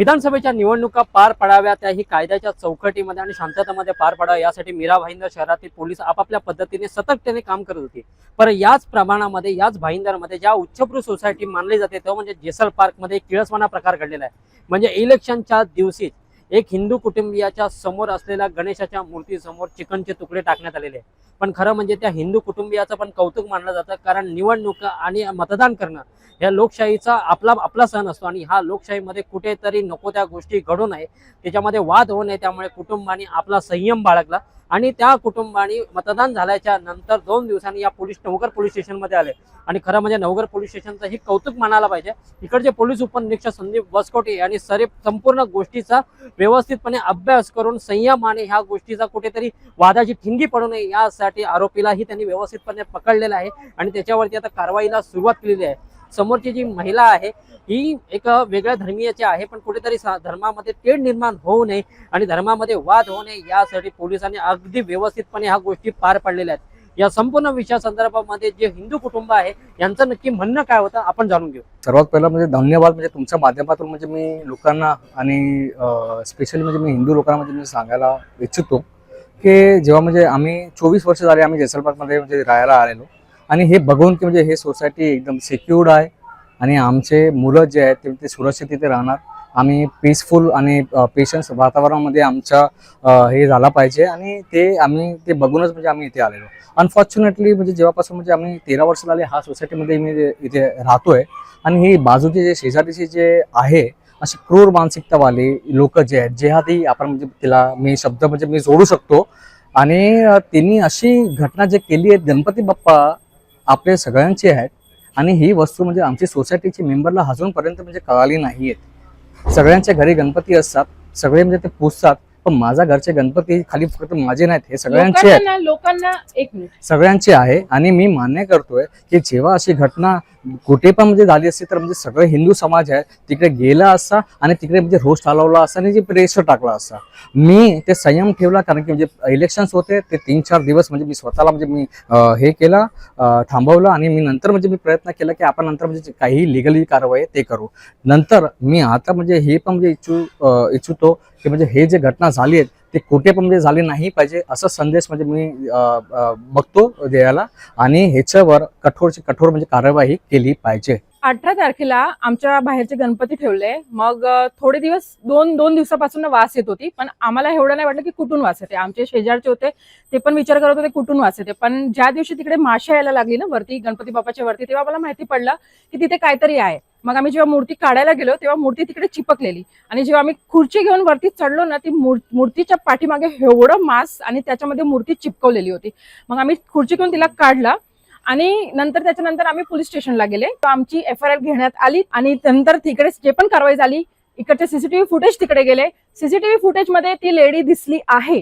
विधानसभेच्या निवडणुका पार पडाव्या त्याही कायद्याच्या चौकटीमध्ये आणि शांततेमध्ये पार पडाव्या यासाठी मीरा भाईंदर शहरातील पोलीस आपापल्या पद्धतीने सतर्कतेने काम करत होते. पर याच प्रमाणामध्ये याच भाईंदरमध्ये ज्या उच्चभ्रू सोसायटी मानली जाते तो म्हणजे जेसल पार्कमध्ये किळसवाना प्रकार घडलेला आहे. म्हणजे इलेक्शनच्या दिवशीच एक हिंदू कुटुंबियाच्या समोर असलेल्या गणेशाच्या मूर्तीसमोर चिकनचे तुकडे टाकण्यात आलेले आहे. पण खरं म्हणजे त्या हिंदू कुटुंबियाचं पण कौतुक मानलं जातं कारण निवडणुका आणि मतदान करणं या लोकशाहीचा आपला आपला सण असतो आणि हा लोकशाहीमध्ये कुठेतरी नको त्या गोष्टी घडू नये त्याच्यामध्ये वाद होऊ नये त्यामुळे कुटुंबाने आपला संयम बाळगला. आणि त्या कुटुंबाने मतदान झाल्याच्यानंतर दोन दिवसांनी या पोलीस नवगर पोलीस स्टेशनमध्ये आले. आणि खरं म्हणजे नवगर पोलीस स्टेशनचं हे कौतुक मानायला पाहिजे. इकडचे पोलीस उपनिरीक्षक संदीप वसकोटे यांनी सरे संपूर्ण गोष्टीचा व्यवस्थितपणे अभ्यास करून संयमाने ह्या गोष्टीचा कुठेतरी वादाची ठिणगी पडू नये यासाठी आरोपीलाही त्यांनी व्यवस्थितपणे पकडलेला आहे. आणि त्याच्यावरती आता कारवाईला सुरुवात केलेली आहे. समोरची जी महिला आहे ही एक वेगळ्या धर्मीयाची आहे पण कुठेतरी धर्मामध्ये तेढ निर्माण होऊ नये आणि धर्मामध्ये वाद होऊ नये यासाठी पोलिसांनी अगदी व्यवस्थितपणे ह्या गोष्टी पार पाडलेल्या आहेत. या संपूर्ण विषया संदर्भामध्ये जे हिंदू कुटुंब आहे यांचं नक्की म्हणणं काय होतं आपण जाणून घेऊ. सर्वात पहिला म्हणजे धन्यवाद म्हणजे तुमच्या माध्यमातून म्हणजे मी लोकांना आणि स्पेशली म्हणजे मी हिंदू लोकांना म्हणजे मी सांगायला इच्छितो की जेव्हा म्हणजे आम्ही चोवीस वर्ष झाले आम्ही जैसलबागमध्ये म्हणजे राहायला आलेलो. आणि हे बघून की म्हणजे हे सोसायटी एकदम सिक्युर्ड आहे. आणि आमचे मुलं जे आहेत ते- ते सुरक्षित तिथे राहणार. आम्ही पीसफुल आणि पेशन्स वातावरणामध्ये आमच्या हे झाला पाहिजे. आणि ते आम्ही ते बघूनच म्हणजे आम्ही इथे आलेलो. अनफॉर्च्युनेटली म्हणजे जेव्हापासून म्हणजे आम्ही तेरा वर्ष झाले हा सोसायटीमध्ये मी इथे राहतोय. आणि ही बाजूचे जे शेजारीचे जे आहे अशी क्रूर मानसिकतावाले लोक जे आहेत जेहादी आपण म्हणजे तिला मी शब्द म्हणजे मी जोडू शकतो. आणि त्यांनी अशी घटना जे केली आहे गणपती बाप्पा आपले सगळ्यांचे आहेत. आणि ही वस्तू म्हणजे आमची सोसायटीची मेंबरला अजूनपर्यंत म्हणजे कळाली नाही आहेत सगळ्यांच्या घरी गणपती असतात. सगळे म्हणजे ते पुजतात पण माझ्या घरचे गणपती खाली फक्त माझे नाहीत हे सगळ्यांचे आहेत. लोकांना सगळ्यांचे आहे. आणि मी मान्य करतोय की जेव्हा अशी घटना कुठे पण म्हणजे झाली असते तर म्हणजे सगळं हिंदू समाज आहे तिकडे गेला असा आणि तिकडे म्हणजे रोष चालवला असा आणि जे प्रेशर टाकला असा. मी ते संयम ठेवला कारण की म्हणजे इलेक्शन्स होते ते तीन चार दिवस म्हणजे मी स्वतःला म्हणजे मी हे केलं थांबवलं आणि मी नंतर म्हणजे मी प्रयत्न केला की आपण नंतर म्हणजे जे काही लिगली कारवाई आहे ते करू. नंतर मी आता म्हणजे हे पण म्हणजे इच्छू इच्छितो की म्हणजे हे जे घटना झाली आहेत ते कुठे पण म्हणजे झाले नाही पाहिजे असं संदेश म्हणजे मी बघतो द्यायला आणि ह्याच्यावर कठोरची कठोर म्हणजे कार्यवाही केली पाहिजे. अठरा तारखेला आमच्या बाहेरचे गणपती ठेवले. मग थोडे दिवस दोन दोन दिवसापासून वास येत होती. पण आम्हाला एवढं नाही वाटलं की कुठून वास येते. आमचे शेजारचे होते ते पण विचार करत होते कुठून वास येते. पण ज्या दिवशी तिकडे माशा यायला लागली ना वरती गणपती बाप्पाच्या वरती तेव्हा मला माहिती पडलं की तिथे काहीतरी आहे. मग आम्ही जेव्हा मूर्ती काढायला गेलो तेव्हा मूर्ती तिकडे चिपकलेली. आणि जेव्हा आम्ही खुर्ची घेऊन वरती चढलो ना ती मूर्तीच्या पाठीमागे एवढं मास आणि त्याच्यामध्ये मूर्ती चिपकवलेली होती. मग आम्ही खुर्ची घेऊन तिला काढला आणि नंतर त्याच्यानंतर आम्ही पोलीस स्टेशनला गेले. आमची एफ आय आर घेण्यात आली आणि नंतर तिकडे जे पण कारवाई झाली इकडचे सीसीटीव्ही फुटेज तिकडे गेले. सीसीटीव्ही फुटेजमध्ये ती लेडी दिसली आहे.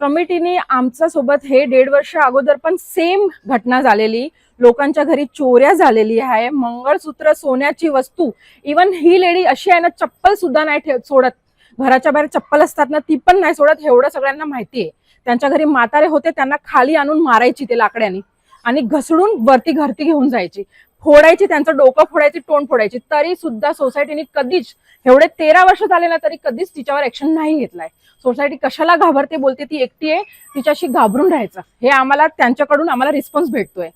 कमिटीने आमच्यासोबत हे दीड वर्ष अगोदर पण सेम घटना झालेली. लोकांच्या घरी चोऱ्या झालेली आहे मंगळसूत्र सोन्याची वस्तू. इवन ही लेडी अशी आहे ना चप्पल सुद्धा नाही ठेव सोडत. घराच्या बाहेर चप्पल असतात ना ती पण नाही सोडत एवढं सगळ्यांना माहिती आहे. त्यांच्या घरी म्हातारे होते त्यांना खाली आणून मारायची ते लाकड्याने. आणि घसडून वरती घरती घेऊन जायची. फोडायची त्यांचं डोकं फोडायची तोंड फोडायची. तरी सुद्धा सोसायटीने कधीच एवढे तेरा वर्ष झाले ना तरी कधीच तिच्यावर ऍक्शन नाही घेतलाय. सोसायटी कशाला घाबरते बोलते ती एकटी आहे तिच्याशी घाबरून राहायचं. हे आम्हाला त्यांच्याकडून आम्हाला रिस्पॉन्स भेटतोय.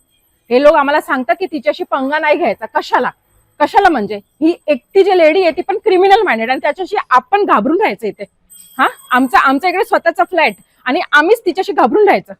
हे लोक आम्हाला सांगतात की तिच्याशी पंगा नाही घ्यायचा. कशाला? कशाला म्हणजे? ही एकटी जी लेडी आहे ती पण क्रिमिनल माइंडेड आणि त्याच्याशी आपण घाबरून राहायचं इथे. हा? आमचा आमच्या इकडे स्वतःचा फ्लॅट आणि आम्हीच तिच्याशी घाबरून राहायचं.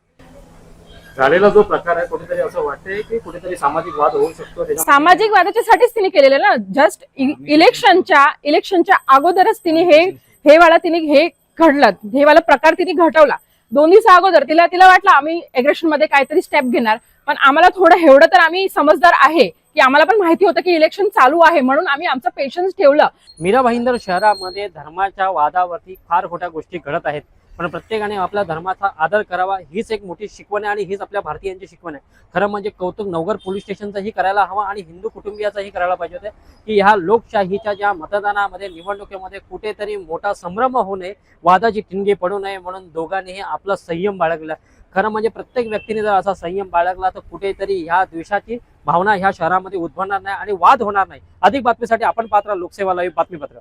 झालेला जो प्रकार आहे कुठेतरी असं वाटतंय की कुठेतरी सामाजिक वाद होऊ शकतो? सामाजिक वादाच्यासाठीच तिने केलेलं ना? जस्ट इलेक्शनच्या इलेक्शनच्या अगोदरच तिने हे हे वाला तिने हे घडलं. हे वाला प्रकार तिने घटवला. दोन दिवस अगोदर. तिला तिला वाटलं आम्ही एग्रेशनमध्ये काहीतरी स्टेप घेणार. पण आम्हाला थोडं एवढं तर आम्ही समजदार आहे की आम्हाला पण माहिती होतं की इलेक्शन चालू आहे म्हणून आम्ही आमचं पेशन्स ठेवलं. मीरा भाईंदर शहरामध्ये धर्माच्या वादावरती फार खोट्या गोष्टी घडत आहेत. पण प्रत्येकाने आपल्या धर्माचा आदर करावा हीच एक मोठी शिकवण आहे आणि हीच आपल्या भारतीयांची शिकवण आहे. खरं म्हणजे कौतुक नवगर पोलीस स्टेशनचंही करायला हवं आणि हिंदू कुटुंबियाचाही करायला पाहिजे होते की ह्या लोकशाहीच्या ज्या मतदानामध्ये निवडणुकीमध्ये कुठेतरी मोठा संभ्रम होऊ नये वादाची ठिणगी पडू नये म्हणून दोघांनीही आपला संयम बाळगला. खरं म्हणजे प्रत्येक व्यक्तीने जर असा संयम बाळगला तर कुठेतरी ह्या द्वेषाची भावना ह्या शहरामध्ये उद्भवणार नाही आणि वाद होणार नाही. अधिक बातमीसाठी आपण पात्र लोकसेवा लाईव्ह बातमीपत्र.